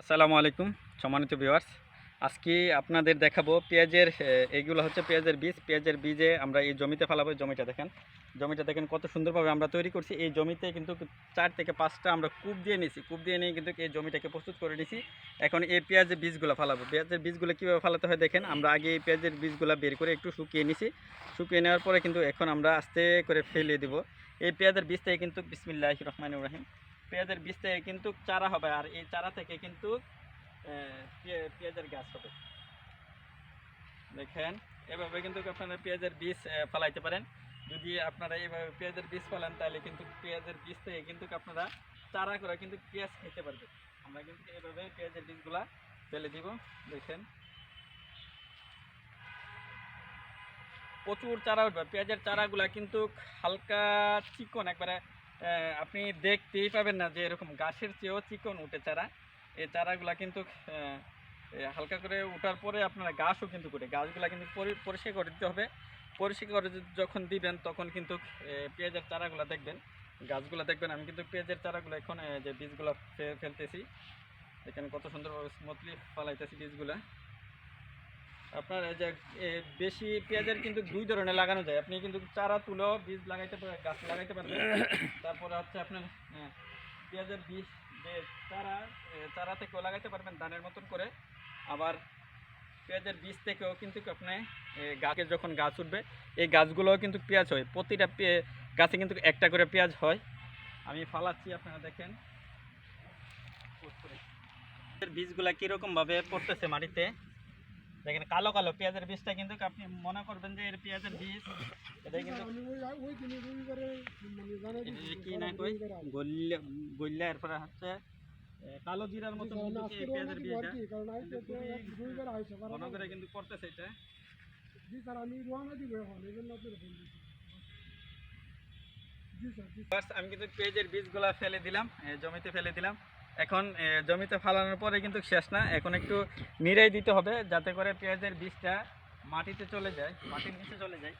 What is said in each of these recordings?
আসসালামু আলাইকুম, সম্মানিত ভিউয়ার্স আজকে আপনাদের দেখাবো পেঁয়াজের এইগুলো হচ্ছে পেঁয়াজের বীজ। পেঁয়াজের বীজে আমরা এই জমিতে ফেলাবো জমিটা দেখেন। জমিটা দেখেন কত সুন্দরভাবে আমরা তৈরি করছি। এই জমিতে কিন্তু চার থেকে পাঁচটা আমরা কূপ দিয়ে নিছি। কূপ দিয়ে নিয়ে কিন্তু এই জমিটাকে প্রস্তুত করে নিছি। এখন এই পেঁয়াজের বীজগুলো ফেলাবো। পেঁয়াজের বীজগুলো কীভাবে ফেলাতে হয় দেখেন, আমরা আগে এই পেঁয়াজের বীজগুলো বের করে একটু শুকিয়ে নিছি। শুকিয়ে নেওয়ার পরে কিন্তু এখন আমরা আস্তে করে ফেলে দিব। এই পেঁয়াজের বীজ থেকে কিন্তু বিসমিল্লাহ রহমান রাহিম পেঁয়াজের বীজ থেকে কিন্তু চারা হবে আর এই চারা থেকে কিন্তু পেঁয়াজের গাছ হবে। দেখেন, এভাবে কিন্তু আপনারা পেঁয়াজের বীজ ফলাইতে পারেন। যদি আপনারা এইভাবে পেঁয়াজের বীজ ফলান, তাহলে কিন্তু পেঁয়াজের বীজ থেকে কিন্তু আপনারা চারা করে কিন্তু পেঁয়াজ খেতে পারবেন। আমরা কিন্তু এইভাবে পেঁয়াজের বীজগুলা ফেলে দিব। দেখেন। প্রচুর চারা উঠবে। পেঁয়াজের চারাগুলা কিন্তু হালকা চিকন, একবারে আপনি দেখতেই পাবেন না যে এরকম গাছের চেয়েও চিকন উঠে চারা। এই চারাগুলা কিন্তু হালকা করে ওঠার পরে আপনারা গাছও কিন্তু করে গাছগুলা কিন্তু পরি- পরিষ্কার করে দিতে হবে। পরিষ্কার করে যখন দিবেন, তখন কিন্তু পেঁয়াজের চারাগুলা দেখবেন। গাছগুলা দেখবেন, আমি কিন্তু পেঁয়াজের চারাগুলো এখন যে বীজগুলো ফেলতেছি, এখানে কত সুন্দরভাবে স্মুথলি ফালাইতেছি বীজগুলা। আপনার যে বেশি পেঁয়াজের কিন্তু দুই ধরনের লাগানো যায়। আপনি কিন্তু চারা তুলেও বীজ লাগাইতে পারেন গাছ লাগাইতে পারবেন। তারপরে হচ্ছে আপনার হ্যাঁ, পেঁয়াজের বীজ যে চারা চারা থেকেও লাগাইতে পারবেন ধানের মতন করে। আবার পেঁয়াজের বীজ থেকেও কিন্তু আপনি এ, গাছে যখন গাছ উঠবে এই গাছগুলোও কিন্তু পেঁয়াজ হয়। প্রতিটা গাছে কিন্তু একটা করে পেঁয়াজ হয়। আমি ফালাচ্ছি আপনারা দেখেন। বীজগুলা কীরকমভাবে পড়তেছে মাটিতে? দেখেন কালো কালো পেঁয়াজের বীজটা কিন্তু আপনি মনে করবেন যে এর পেঁয়াজের বীজ। এটা কিন্তু এটা যে কি না কই? গল্লা গল্লা এরপরে হচ্ছে কালো জিরার মতো পেঁয়াজের বীজটা। কিন্তু করে কিন্তু পড়তেছে এটা। আমি কিন্তু পেঁয়াজের বীজগুলা ফেলে দিলাম জমিতে ফেলে দিলাম। এখন জমিতে ফালানোর পরে কিন্তু শেষ না। এখন একটু নিড়াই দিতে হবে যাতে করে পেঁয়াজের বীজটা মাটিতে চলে যায়, মাটির নিচে চলে যায়।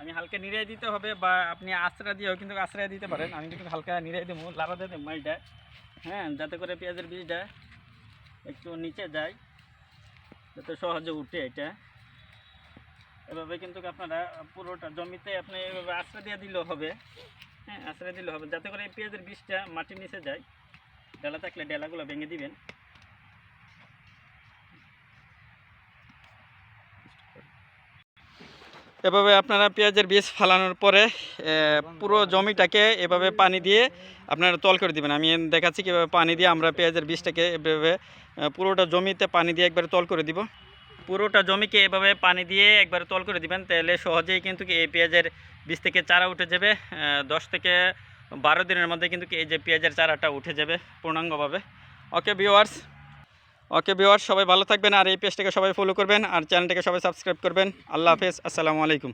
আমি হালকা নিড়াই দিতে হবে বা আপনি আশ্রা দিয়েও কিন্তু আশ্রয় দিতে পারেন। আমি কিন্তু হালকা নিড়াই দেবো, লাড়া দেবো মাটিটা হ্যাঁ যাতে করে পেঁয়াজের বীজটা একটু নিচে যায়, যাতে সহজে উঠে এটা। এভাবে কিন্তু আপনারা পুরোটা জমিতে আপনি এভাবে আশ্রয় দিয়ে দিলেও হবে। হ্যাঁ আশ্রয় দিলে হবে, যাতে করে পেঁয়াজের বীজটা মাটির নিচে যায়। ডেলা থাকলে ডেলাগুলো ভেঙে দিবেন। এভাবে আপনারা পেঁয়াজের বীজ ফালানোর পরে পুরো জমিটাকে এভাবে পানি দিয়ে আপনারা তল করে দিবেন। আমি দেখাচ্ছি কীভাবে পানি দিয়ে আমরা পেঁয়াজের বীজটাকে এভাবে পুরোটা জমিতে পানি দিয়ে একবারে তল করে দিব। পুরোটা জমিকে এভাবে পানি দিয়ে একবারে তল করে দিবেন, তাহলে সহজেই কিন্তু এই পেঁয়াজের বীজ থেকে চারা উঠে যাবে। দশ থেকে বারো দিনের মধ্যে কিন্তু এই যে পেঁয়াজের চারাটা উঠে যাবে পূর্ণাঙ্গভাবে। ওকে ভিওয়ার্স ওকে ভিওয়ার্স সবাই ভালো থাকবেন আর এই পেজটাকে সবাই ফলো করবেন আর চ্যানেলটাকে সবাই সাবস্ক্রাইব করবেন। আল্লাহ হাফেজ, আসসালামু আলাইকুম।